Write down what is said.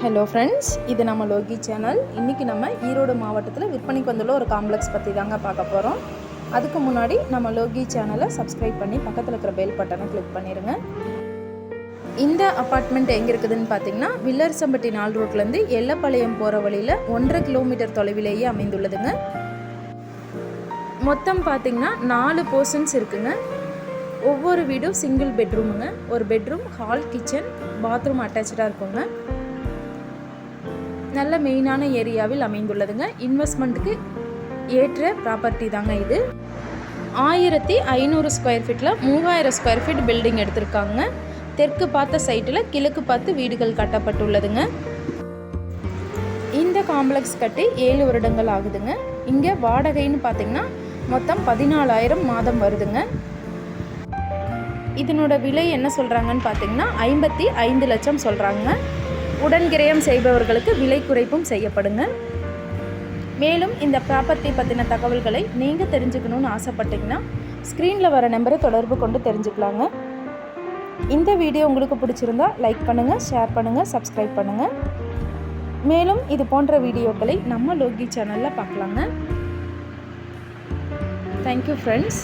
Hello friends இது நம்ம Loki channel இன்றைக்கி நம்ம ஈரோடு மாவட்டத்தில் விற்பனைக்கு வந்துள்ள ஒரு காம்ப்ளெக்ஸ் பற்றி தாங்க பார்க்க போகிறோம் அதுக்கு முன்னாடி நம்ம லோகி சேனலை சப்ஸ்கிரைப் பண்ணி பக்கத்தில் இருக்கிற பெல் பட்டனை கிளிக் பண்ணிடுங்க இந்த அப்பார்ட்மெண்ட் எங்கே இருக்குதுன்னு பார்த்தீங்கன்னா வில்லரசம்பட்டி நாள் ரோட்லேருந்து எல்லப்பாளையம் போகிற வழியில் ஒன்றரை கிலோமீட்டர் தொலைவிலேயே அமைந்துள்ளதுங்க. மொத்தம் பார்த்தீங்கன்னா நாலு போர்ஷன்ஸ் இருக்குங்க. ஒவ்வொரு வீடும் சிங்கிள் பெட்ரூமுங்க ஒரு பெட்ரூம் ஹால் கிச்சன் பாத்ரூம் அட்டாச்சாக இருக்குங்க. நல்ல மெயினான ஏரியாவில் அமைந்துள்ளதுங்க. இன்வெஸ்ட்மெண்ட்டுக்கு ஏற்ற ப்ராப்பர்ட்டி தாங்க இது. ஆயிரத்தி ஐநூறு ஸ்கொயர் ஃபீட்டில் மூவாயிரம் ஸ்கொயர் ஃபீட் பில்டிங் எடுத்திருக்காங்க. தெற்கு பார்த்த சைட்டில் கிழக்கு பார்த்து வீடுகள் கட்டப்பட்டுள்ளதுங்க. இந்த காம்ப்ளெக்ஸ் கட்டி ஏழு வருடங்கள் ஆகுதுங்க. இங்கே வாடகைன்னு பார்த்தீங்கன்னா மொத்தம் பதினாலாயிரம் மாதம் வருதுங்க. இதனோட விலை என்ன சொல்கிறாங்கன்னு பார்த்தீங்கன்னா ஐம்பத்தி ஐந்து லட்சம் சொல்கிறாங்க உடன்கிரயம் செய்பவர்களுக்கு விலை குறைப்பும் செய்யப்படுங்க. மேலும் இந்த ப்ராப்பர்ட்டி பற்றின தகவல்களை நீங்கள் தெரிஞ்சுக்கணுன்னு ஆசைப்பட்டீங்கன்னா ஸ்க்ரீனில் வர நம்பரை தொடர்பு கொண்டு தெரிஞ்சுக்கலாங்க. இந்த வீடியோ உங்களுக்கு பிடிச்சிருந்தா லைக் பண்ணுங்கள் ஷேர் பண்ணுங்கள் சப்ஸ்கிரைப் பண்ணுங்கள் மேலும் இது போன்ற வீடியோக்களை நம்ம லோகி சேனலில் பார்க்கலாங்க. Thank you friends